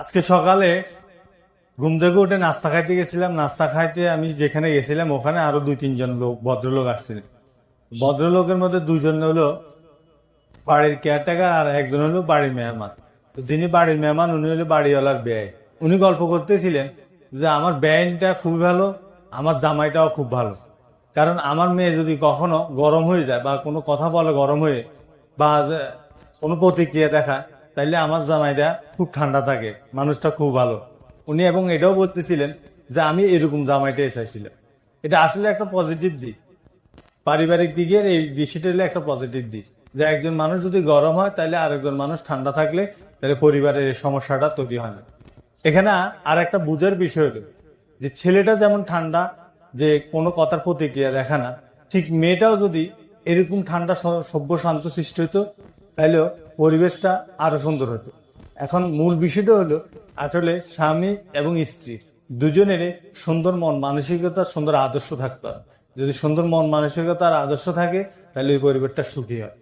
আজকে সকালে ঘুম থেকে উঠে নাস্তা খাইতে গেছিলাম। নাস্তা খাইতে আমি যেখানে গেছিলাম, ওখানে আরও দুই, তিনজন লোক, ভদ্রলোক আসছিল। ভদ্রলোকের মধ্যে দুজন হলো বাড়ির কেয়ারটেকার আর একজন হলো বাড়ির মেহমান। যিনি বাড়ির মেহমান, উনি হলো বাড়িওয়ালার ব্যয়। উনি গল্প করতেছিলেন যে, আমার ব্যয়টা খুবই ভালো, আমার জামাইটাও খুব ভালো। কারণ আমার মেয়ে যদি কখনো গরম হয়ে যায় বা কোনো কথা বলে গরম হয়ে, বা কোনো প্রতিক্রিয়া দেখায় তাইলে আমার জামাইটা খুব ঠান্ডা থাকে, মানুষটা খুব ভালো। উনি এবং এটাও বলতেছিলেন যে আমি এরকম জামাইটাই চাইছিলাম এটা আসলে একটা পজিটিভ দিক। পারিবারিক দিকের এই বিষয়টা হলো একটা পজিটিভ দিক। যে একজন মানুষ যদি গরম হয় তাহলে আরেকজন মানুষ ঠান্ডা থাকলে তাহলে পরিবারের এই সমস্যাটা তৈরি হয় না। এখানে আর একটা বুঝার বিষয় হলো যে ছেলেটা যেমন ঠান্ডা, যে কোনো কথার প্রতিক্রিয়া দেখা না, ঠিক মেয়েটাও যদি এরকম ঠান্ডা সভ্য শান্ত সৃষ্টি হতো তাহলে পরিবেশটা আরও সুন্দর হতো। এখন মূল বিষয়টা হলো আসলে স্বামী এবং স্ত্রী দুজনের সুন্দর মন, মানসিকতা, সুন্দর আদর্শ থাকতে হয়। যদি সুন্দর মন মানসিকতার আদর্শ থাকে তাহলে ওই পরিবারটা সুখী হয়।